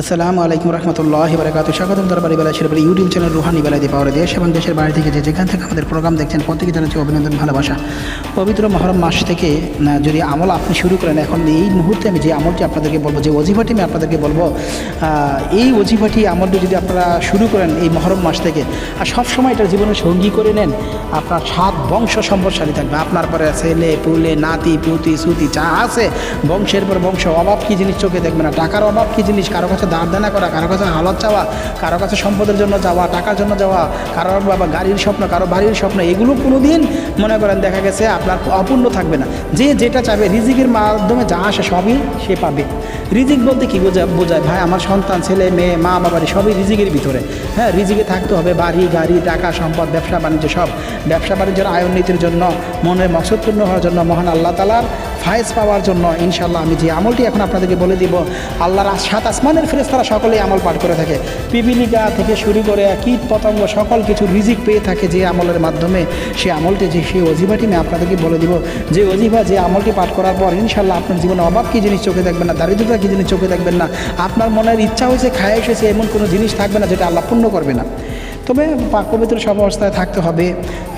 আসসালামু আলাইকুম রহমতুল্লাহ বারকাত স্বাগতম দরবারি বেলা শিরবের ইউটিউব চ্যানেল রুহানি বেলায় পাওয়ার দেশ এবং দেশের বাইরে থেকে যে যেখান থেকে আমাদের প্রোগ্রাম দেখছেন প্রত্যেকে জানাচ্ছি অভিনন্দন, ভালোবাসা। পবিত্র মহরম মাস থেকে যদি আমল আপনি শুরু করেন, এখন এই মুহূর্তে আমি যে আমলটি আপনাদেরকে বলব, যে অজিফাটি আমি আপনাদেরকে বলব এই অজিফাটি আমলটি যদি আপনারা শুরু করেন এই মহরম মাস থেকে, আর সবসময় এটা জীবনের সঙ্গী করে নেন, আপনার সাত বংশ সম্পদশালী থাকবে। আপনার পরে ছেলে পুলে, নাতি, পুতি, সুতি, যা আছে, বংশের পর বংশ। অভাব কী জিনিস চোখে দেখবে না। টাকার অভাব কী জিনিস? কারও কাছে দাঁড় দেনা করা কারও কাছে হালত চাওয়া কারও কাছে সম্পদের জন্য যাওয়া, টাকার জন্য যাওয়া, কারোর বাবা গাড়ির স্বপ্ন কারও বাড়ির স্বপ্ন, এগুলো কোনো দিন মনে করেন দেখা গেছে আপনার অপূর্ণ থাকবে না। যে যেটা চাবে রিজিকের মাধ্যমে যা আসে সবই সে পাবে। রিজিক বলতে কি বোঝায় বোঝায়? ভাই, আমার সন্তান, ছেলে, মেয়ে, মা বাবারি সবই রিজিকের ভিতরে। হ্যাঁ রিজিকে থাকতে হবে, বাড়ি, গাড়ি, টাকা, সম্পদ, ব্যবসা, বাণিজ্য সব। ব্যবসা, বাণিজ্যের আয়ন নীতির জন্য, মনের মকসদপূর্ণ হওয়ার জন্য মহান আল্লাহ তালার ফায়েজ পাওয়ার জন্য ইনশাল্লাহ আমি যে আমলটি এখন আপনাদেরকে বলে দিব, আল্লাহর সাত আসমানের ফেরেস্তারা সকলেই আমল পাঠ করে থাকে। পিপিলিকা থেকে শুরু করে কীট পতঙ্গ সকল কিছু রিজিক পেয়ে থাকে যে আমলের মাধ্যমে। সে আমলটি যে সেই অজিফাটি আমি আপনাদেরকে বলে দিব। যে অজিভা যে আমলটি পাঠ করার পর ইনশাল্লাহ আপনার জীবনে অভাব কী জিনিস চোখে দেখবেন না দারিদ্রতা কী জিনিস চোখে দেখবেন না, আপনার মনের ইচ্ছা হয়েছে খায় এসেছে এমন কোনো জিনিস থাকবে না যেটা আল্লাহ পূর্ণ করবে না। তবে পাক পবিত্র সব অবস্থায় থাকতে হবে।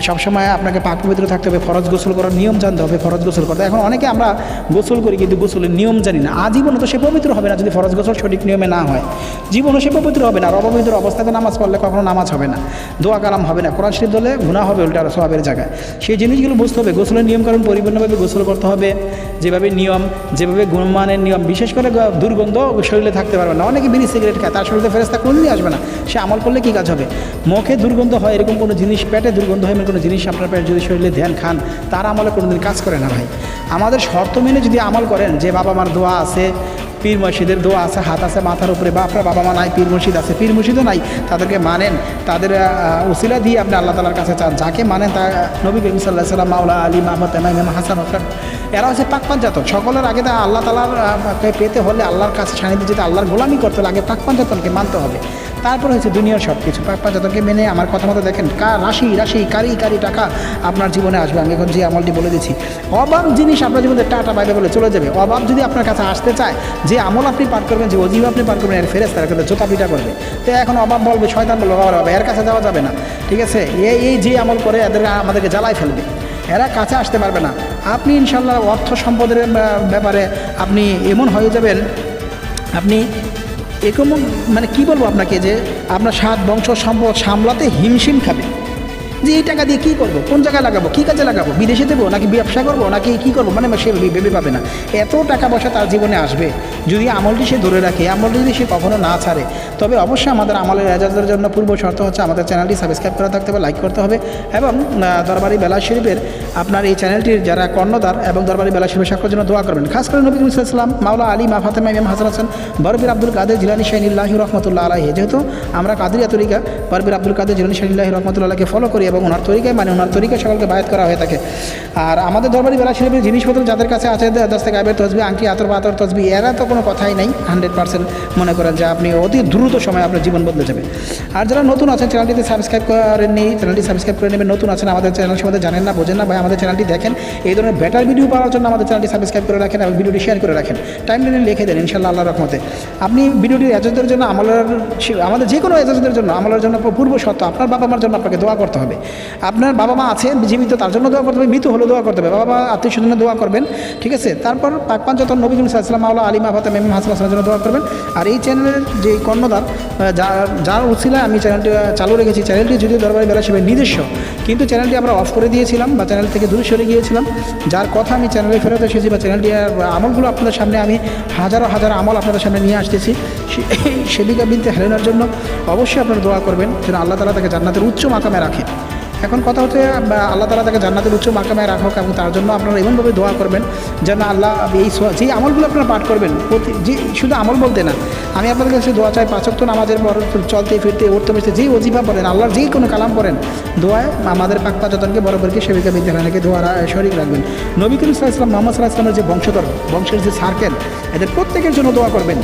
সবসময় আপনাকে পাক পবিত্র থাকতে হবে, ফরজ গোসল করার নিয়ম জানতে হবে, ফরজ গোসল করতে। এখন অনেকে আমরা গোসল করি কিন্তু গোসলের নিয়ম জানি না। আজীবনে তো সে পবিত্র হবে না যদি ফরজ গোসল সঠিক নিয়মে না হয়। জীবনও সে পবিত্র হবে না, আর অপবিত্র অবস্থাতে নামাজ পড়লে কখনো নামাজ হবে না। দোয়া কালাম হবে না। কোরআন শরীফ দলে গুণা হবে, উল্টা সবের জায়গায়। সেই জিনিসগুলো বুঝতে হবে। গোসলের নিয়মকানুন পরিপূর্ণভাবে গোসল করতে হবে। যেভাবে নিয়ম, যেভাবে গুণমানের নিয়ম, বিশেষ করে দুর্গন্ধ শরীরে থাকতে পারবে না। অনেকে বিড়ি সিগারেট খায়, তার শরীরে ফেরেস্তা কোনদিনই আসবে না। সে আমল করলে কী কাজ হবে? মুখে দুর্গন্ধ হয়, এরকম কোনো জিনিস, পেটে দুর্গন্ধ হয়, এমন কোনো জিনিস আপনার পেটে যদি শরীরে ধ্যান খান, তার আমলে কোনোদিন কাজ করে না ভাই। আমাদের শর্ত মেনে যদি আমল করেন, যে বাবা মার দোয়া আছে, পীর মসজিদের দোয়া আছে, হাত আছে মাথার উপরে বা আপনার বাবা মা নাই, পীর মসজিদ আছে, পীর মসজিদও নাই, তাদেরকে মানেন, তাদের উসিলা দিয়ে আপনি আল্লাহ তালার কাছে চান, যাকে মানেন তা নবী করিম সাল্লাহ সাল্লাম মাওলা আলী, মাহমদ ইমাম হাসান হফরান এরা হচ্ছে পাকপাঞ্জাতন সকলের আগে তা আল্লাহ তালার পেতে হলে আল্লাহর কাছে সানিধ্যে যেতে, আল্লাহর গোলামি করতে হলে আগে পাকপাঞ্জাতনকে মানতে হবে। তারপরে হচ্ছে দুনিয়ার সব কিছু পাকপাঞ্জাতনকে মেনে আমার কথা মতো দেখেন, কা রাশি রাশি, কারি কারি টাকা আপনার জীবনে আসবে। আমি এখন যে আমলটি বলে দিচ্ছি, অভাব জিনিস আপনার জীবনে টাটা বাইরে বলে চলে যাবে। অভাব যদি আপনার কাছে আসতে চায়, যে আমল আপনি পার করবেন, যে অজীব আপনি পার করবেন, এর ফেরেস তার কাছে জোতা পিটা করবে। তো এখন অভাব বলবে, শয়তান বলবে বাবা বাবা, এর কাছে যাওয়া যাবে না। ঠিক আছে? এই এই যে আমল করে এদের আমাদেরকে জ্বালায় ফেলবে। এরা কাছে আসতে পারবে না। আপনি ইনশাল্লাহ অর্থ সম্পদের ব্যাপারে আপনি এমন হয়ে যাবেন, আপনি এরকম মানে কি বলব আপনাকে যে আপনার সাত বংশ সম্পদ সামলাতে হিমশিম খাবে? যে এই টাকা দিয়ে কী করব? কোন জায়গায় লাগাবো? কী কাজে লাগাবো? বিদেশে দেবো? নাকি ব্যবসা করব? নাকি কী করব? মানে সে ভেবে পাবে না। এত টাকা পয়সা তার জীবনে আসবে। যদি আমলটি সে ধরে রাখে, আমলটি যদি সে কখনো না ছাড়ে তবে অবশ্যই আমাদের আমলের এজাজের জন্য পূর্ব শর্ত হচ্ছে আমাদের চ্যানেলটি সাবস্ক্রাইব করা থাকতে হবে লাইক করতে হবে এবং দরবারি বেলা শরীফের আপনার এই চ্যানেলটির যারা কর্ণধার এবং দরবারি বেলা শরীফের সাক্ষর জন্য দোয়া করবেন। খাস করে নবী ইসলাম মাওলা আলী, মা ফাতেমা, ইমাম হাসান হাসান, বরবির আব্দুল কাদের জিলানি শাহিনুল্লাহি রহমতুল্লাহ আলাহি যেহেতু আমরা কাদিরিয়া তরিকা, বরবির আব্দুল কাদের জিলানি শাহিনুল্লাহি রহমতুল্লাহকে ফলো করি এবং ওনার তরিকায় মানে ওনার তরিকায় সকলকে বায়াত করা হয়ে থাকে। আর আমাদের দরবারি বেলা শরীফের জিনিসপত্র যাদের কাছে আছে দশতে গায়েবের তসবি আংটি, আতর পাতর তসবি এরা তো কোনো কথাই নাই হান্ড্রেড পার্সেন্ট মনে করেন যে আপনি অতি দ্রুত সময় আপনার জীবন বদলে যাবে। আর যারা নতুন আছেন চ্যানেলটিতে সাবস্ক্রাইব করেননি চ্যানেলটি সাবস্ক্রাইব করে নেবেন। নতুন আছেন, আমাদের চ্যানেল সম্বন্ধে জানেন না, বোঝেন না, ভাই, আমাদের চ্যানেলটি দেখেন। এই ধরনের বেটার ভিডিও পাওয়ার জন্য আমাদের চ্যানেলটি সাবস্ক্রাইব করে রাখেন এবং ভিডিওটি শেয়ার করে রাখেন। টাইম লাইনে লিখে দেন ইনশাল্লাহ আল্লাহ রহমতে। আপনি ভিডিওটির এজেন্টদের জন্য আমলের আমাদের যে কোনো এজেন্টদের জন্য আমলের জন্য পূর্ব শর্ত, আপনার বাবা মার জন্য আপনাকে দোয়া করতে হবে। আপনার বাবা মা আছেন, জীবিত, তার জন্য দোয়া করতে হবে, মৃত হলে দোয়া করতে হবে। বাবা মা আত্মীয় স্বজনের দোয়া করবেন, ঠিক আছে? তারপর পাকপান যত নবী সাল্লাম আলিমা ফাতে মেম হাসান জন্য দোয়া করবেন। আর এই চ্যানেলের যে কর্ণধার আহ, যা- যার উচিলা আমি চ্যানেলটি চালু রেখেছি। চ্যানেলটি যদিও দরবারে বেলা সেবে নিজস্ব কিন্তু চ্যানেলটি আমরা অফ করে দিয়েছিলাম বা চ্যানেল থেকে দূরে সরে গিয়েছিলাম। যার কথা আমি চ্যানেলে ফেরত এসেছি বা চ্যানেলটি আমলগুলো আপনাদের সামনে আমি হাজারো হাজার আমল আপনাদের সামনে নিয়ে আসতেছি। সেবিকা বিনতে হেলেনার জন্য অবশ্যই আপনারা দোয়া করবেন যেন আল্লাহ তালা তাকে জান্নাতের উচ্চ মাকামে রাখে। এখন কথা হচ্ছে আল্লাহ তালা তাকে জান্নাতের উচ্চ মাকামে রাখুক এবং তার জন্য আপনারা এমনভাবে দোয়া করবেন যেন আল্লাহ এই যেই আমলগুলো আপনারা পাঠ করবেন, প্রতি, যে শুধু আমল বলতে না, আমি আপনাদের কাছে দোয়া চাই পাঁচক্ত নামাজের পর চলতে, ফিরতে, উঠতে, বসতে যেই অজিফা পড়েন, আল্লাহর যেই কোনো কালাম পড়েন, দোয়ায় আমাদের পাক পাচতনকে বরাবরকে সেবিকা বিদ্যালয়কে দোয়া শরিক রাখবেন। নবী করিম সাল্লাহ ইসলাম মোহাম্মদ সাল্লাহ ইসলামের যে বংশধর, বংশের যে সার্কেল, এদের প্রত্যেকের জন্য দোয়া করবেন।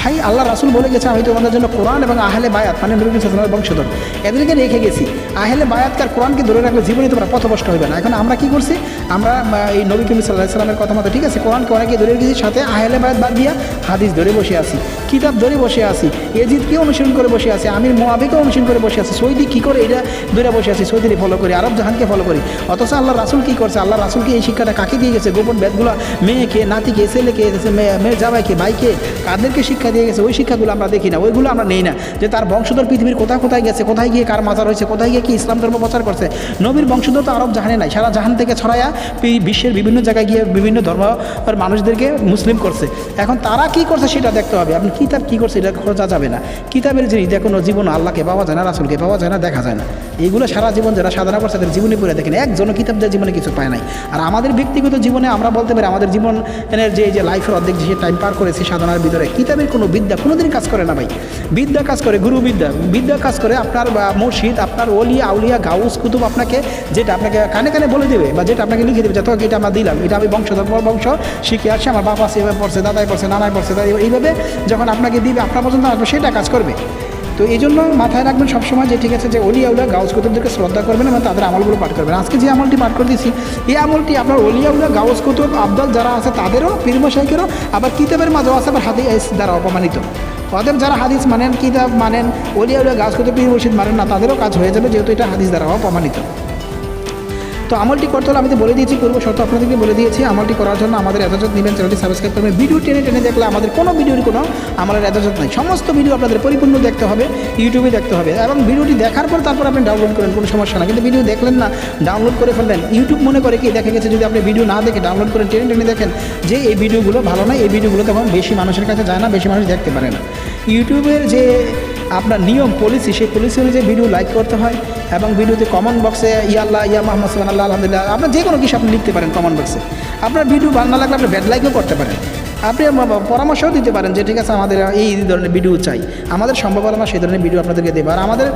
ভাই, আল্লাহ রাসুল বলে গেছে, আমি তোমাদের জন্য কোরআন এবং আহলে বায়াত মানে নবী বংশধর। এদেরকে রেখে গেছি। আহলে বায়াতকার কোরআনকে ধরে রাখলে জীবনে তোমরা পথভ্রষ্ট হবে না। এখন আমরা কি করছি? আমরা এই নবী করিম সাল্লাহ সাল্লামের কথা মতো, ঠিক আছে, কোরআনকে অনেকে ধরে রেখেছি, সাথে আহলে বায়াত বাদ দিয়া হাদিস ধরে বসে আছি, কিতাব ধরে বসে আছি এজিদকে অনুসরণ করে বসে আছি, আমির মোয়াবিকে অনুসরণ করে বসে আছি, সৌদি কী করে এটা ধরে বসে আছি সৌদিকে ফলো করি, আরব জাহানকে ফলো করি। অথচ আল্লাহ রাসুল কী করছে? আল্লাহ রাসুলকে এই শিক্ষাটা কাকে দিয়ে গেছে? গোপন বেদগুলো মেয়েকে, নাতিকে, ছেলেকে মেয়ে জামাইকে, ভাইকে, কাদেরকে শিক্ষা দিয়ে গেছে, ওই শিক্ষাগুলো আমরা দেখি না, ওইগুলো আমরা নেই না। যে তার বংশধর পৃথিবীর কোথায় কোথায় গেছে, কোথায় গিয়ে কার মাজার হয়েছে কোথায় গিয়ে কি ইসলাম ধর্ম প্রচার করছে, নবীর বংশধর তো আরব জাহানে নাই, সারা জাহান থেকে ছড়ায়া পি- বিশ্বের বিভিন্ন জায়গায় গিয়ে বিভিন্ন ধর্ম মানুষদেরকে মুসলিম করছে। এখন তারা কি করছে সেটা দেখতে হবে, আপনি কিতাব কী করছে এটা খোঁজা যাবে না। কিতাবের জিনিস দেখুন, জীবন আল্লাহকে পাওয়া যায় না, রাসুলকে পাওয়া যায় না, দেখা যায় না। এইগুলো সারা জীবন যারা সাধনা করছে, তাদের জীবনে পড়ে দেখেন, একজনও কিতাব দিয়ে জীবনে কিছু পায় নাই। আর আমাদের ব্যক্তিগত জীবনে আমরা বলতে পারি, আমাদের জীবনের যে যে লাইফের অর্ধেক যে টাইম পার করেছি সাধনার ভিতরে কিতাবের কোনো বিদ্যা কোনোদিন কাজ করে না ভাই। বিদ্যা কাজ করে, গুরু বিদ্যা। বিদ্যা কাজ করে আপনার মুর্শিদ আপনার ওলিয়া আউলিয়া, গাউস, কুতুব আপনাকে, যেটা আপনাকে কানে কানে বলে দেবে বা যেটা আপনাকে লিখে দেবে যত এটা আমরা দিলাম, এটা আমি বংশধর বংশ শিখে আসছে, আমার বাবা সেভাবে পড়ছে, দাদাই পড়ছে, নানাই পড়ছে দাদা এইভাবে যখন আপনাকে দিবে, আপনার পর্যন্ত আসবে, সেটা কাজ করবে। তো এই জন্য মাথায় রাখবেন সবসময় যে ঠিক আছে যে অলি আউলা কুতুবদেরকে শ্রদ্ধা করবেন এবং তাদের আমলগুলো পাঠ করবেন। আজকে যে আমলটি পাঠ করে দিয়েছি, এই আমলটি আপনার অলি আউলা গাউস কুতুব আবদাল যারা আছে তাদেরও পীরমশাইকেরও আবার কিতাবের মাঝেও আছে, আবার হাদিস দ্বারা অপমানিত। অতএব যারা হাদিস মানেন, কিতাব মানেন, অলি আউলা গাউস কুতুব, পীর মানেন না, তাদেরও কাজ হয়ে যাবে যেহেতু এটা হাদিস দ্বারা অপমানিত। তো আমলটি করতে হলে আমি তো বলে দিয়েছি, পূর্ব শর্ত আপনাদেরকে বলে দিয়েছি, আমলটি করার জন্য আমাদের এজাজত নেবেন, চ্যানেলটি সাবস্ক্রাইব করবেন। ভিডিও টেনে টেনে দেখলে আমাদের কোনো ভিডিওর কোনো আমাদের এজাজত নাই। সমস্ত ভিডিও আপনাদের পরিপূর্ণ দেখতে হবে ইউটিউবে দেখতে হবে। এবং ভিডিওটি দেখার পর তারপর আপনি ডাউনলোড করেন, কোনো সমস্যা না কিন্তু ভিডিও দেখলেন না ডাউনলোড করে ফেললেন ইউটিউব মনে করে কি দেখা গেছে, যদি আপনি ভিডিও না দেখে ডাউনলোড করেন টেনে টেনে দেখেন যে এই ভিডিওগুলো ভালো নয় এই ভিডিওগুলো তখন বেশি মানুষের কাছে যায় না, বেশি মানুষ দেখতে পারে না। ইউটিউবের যে আপনার নিয়ম পলিসি সেই পলিসি অনুযায়ী ভিডিও লাইক করতে হয় এবং ভিডিওতে কমেন্ট বক্সে ইয়াল্লাহ, ইয়া মোহাম্মদ সাল্লাহ আলহামদুলিল্লাহ, আপনার যে কোনো কিছু আপনি লিখতে পারেন কমেন্ট বক্সে আপনার ভিডিও ভালো না লাগলে আপনি ব্যাড লাইকও করতে পারেন। আপনি পরামর্শও দিতে পারেন যে, ঠিক আছে, আমাদের এই ধরনের ভিডিও চাই। আমাদের সম্ভব হলে সেই ধরনের ভিডিও আপনাদেরকে দেবো। আর আমাদের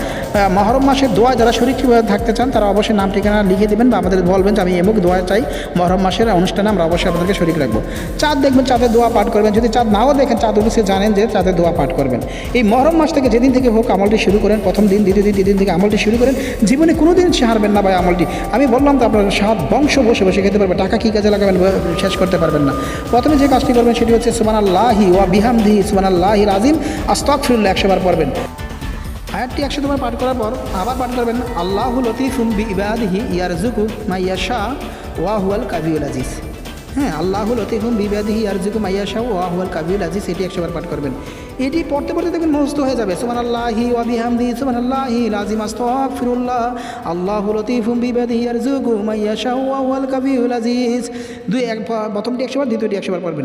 মহরম মাসের দোয়া যারা শরীর থাকতে চান, তারা অবশ্যই নাম, ঠিকানা লিখে দেবেন বা আমাদের বলবেন যে, আমি এমুক দোয়া চাই। মহরম মাসের অনুষ্ঠানে আমরা অবশ্যই আপনাদেরকে শরীর রাখব। চাঁদ দেখবেন চাঁদের দোয়া পাঠ করবেন। যদি চাঁদ নাও দেখেন, চাঁদ উঠেছে জানেন যে চাঁদের দোয়া পাঠ করবেন। এই মহরম মাস থেকে যেদিন থেকে হোক আমলটি শুরু করেন, প্রথম দিন, দ্বিতীয় দিন তৃতীয় থেকে আমলটি শুরু করেন, জীবনে কোনো দিন হারবেন না ভাই আমলটি। আমি বললাম তো আপনার সাত বংশ বসে বসে খেতে পারবে টাকা কী কাজে লাগাবেন শেষ করতে পারবেন না। প্রথমে যে কাজটি করবেন সেটি হচ্ছে সুমান আল্লাহি ওয়া বিহামদিহি সুমান আল্লাহি রাজিম। আস্তফিরুল্লাহ একশো বার পড়বেন। আয়াতটি একশো তোমার পাঠ করার পর আবার পাঠ করবেন, আল্লাহ লতিফুম বি ইবাদিহি ইয়ারজুকু মাইয়াশা ওয়া হুয়াল কাবিউল আজিজ। হ্যাঁ আল্লাহ লতিফুম বিবাদিহি ইয়ারজুকু মাইয়াশা ওয়া হুয়াল কাবিউল আজিজ এটি একশোবার পাঠ করবেন। এটি পড়তে পড়তে দেখবেন মস্ত হয়ে যাবে সুমান আল্লাহি ওয়া বিহামদি সুমান আল্লাহি লাজিম আস্তাগফিরুল্লাহ। আল্লাহ লতিফুম বিবাদিহি ইয়ারজুকু মাইয়াশা ওয়া হুয়াল কাবিউল আজিজ। দুই এক, প্রথমটি একশোবার, দ্বিতীয়টি একশোবার পড়বেন।